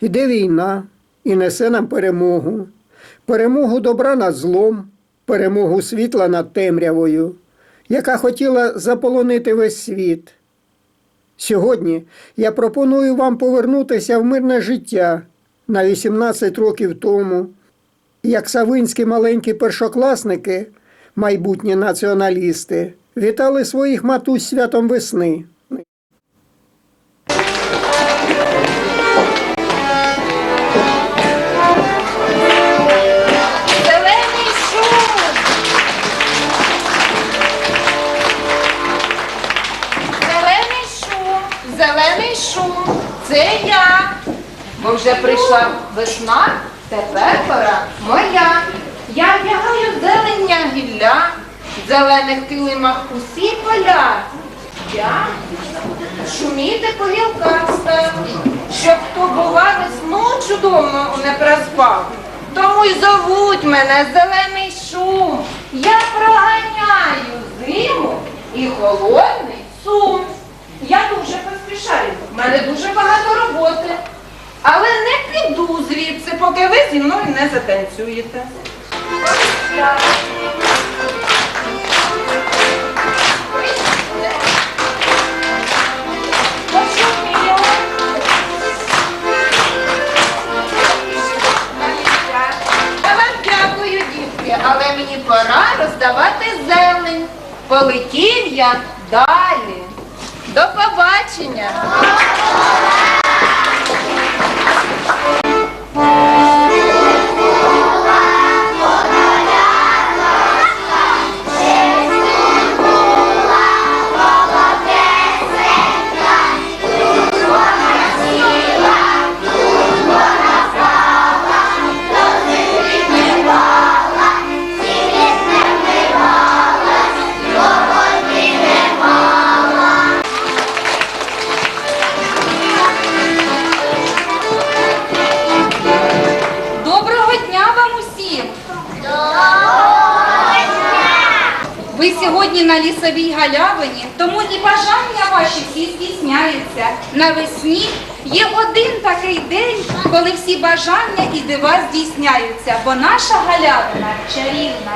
Іде війна і несе нам перемогу. Перемогу добра над злом, перемогу світла над темрявою, яка хотіла заполонити весь світ. Сьогодні я пропоную вам повернутися в мирне життя на 18 років тому, як савинські маленькі першокласники, майбутні націоналісти, вітали своїх матусь святом весни. Зелений шум, це я. Бо вже прийшла весна, тепер пора моя. Я вдягаю зелення гілля, в зелених килимах усі поля. Я шуміти по гілках стану, щоб хто бува весну чудовно не проспав. Тому й зовуть мене зелений шум. Я проганяю зиму і холодний сум. Я дуже поспішаю, в мене дуже багато роботи. Але не піду звідси, поки ви зі мною не затанцюєте. Дякую, дітки, але мені пора роздавати зелень. Полетів я далі. До побачення. Сьогодні на лісовій галявині, тому і бажання ваші всі здійсняються. Навесні є один такий день, коли всі бажання і дива здійсняються, бо наша галявина чарівна.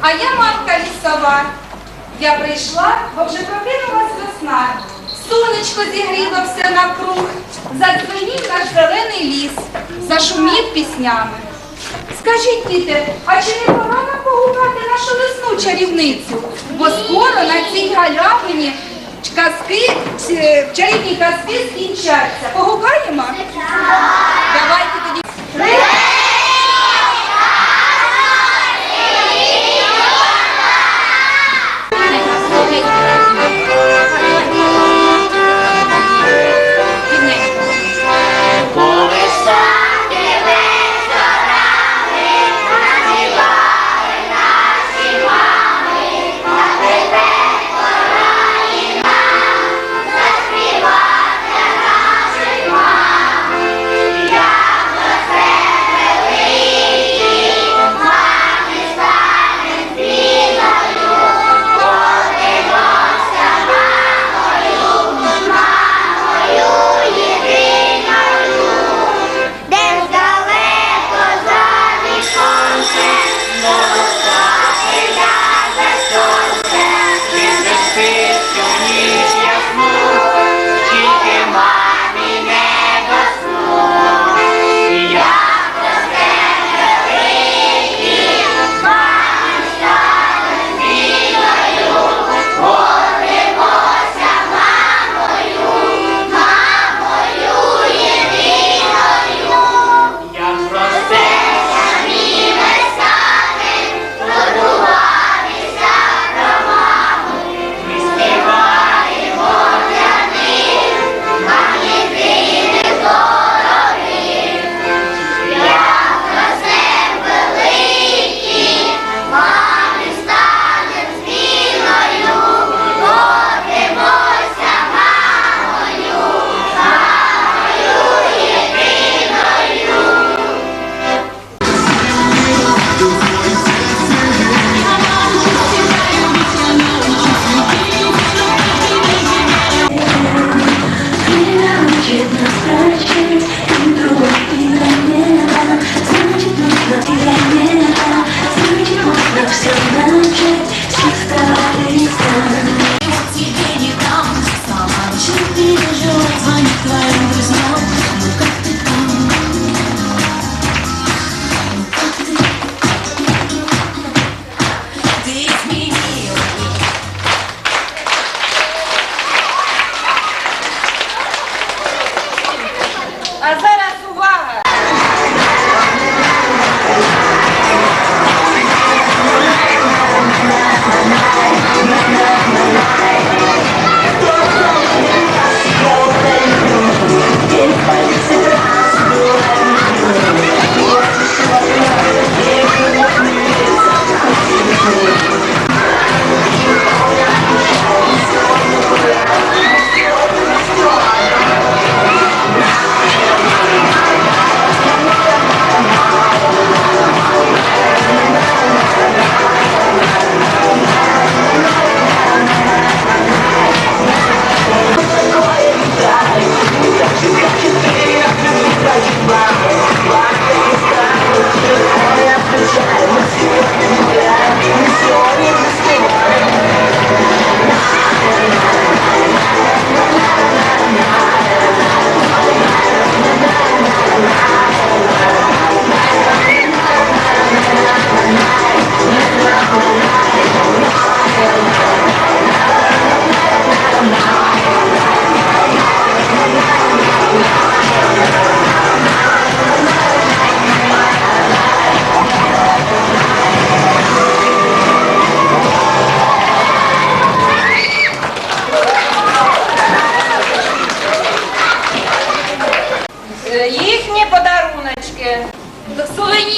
А я мамка лісова. Я прийшла, бо вже прокинулась весна. Сонечко зігріло все навкруг, задзвенів наш зелений ліс, зашумів піснями. Скажіть, діти, а чи не пора нам погукати нашу весну чарівницю? Бо скоро на цій галявині казки, е, чарівні казки скінчаться. Погукаємо?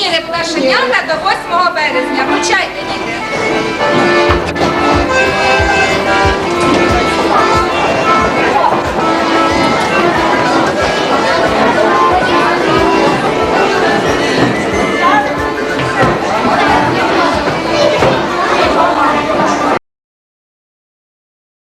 Віри пташенята до 8 березня. Почайте діти!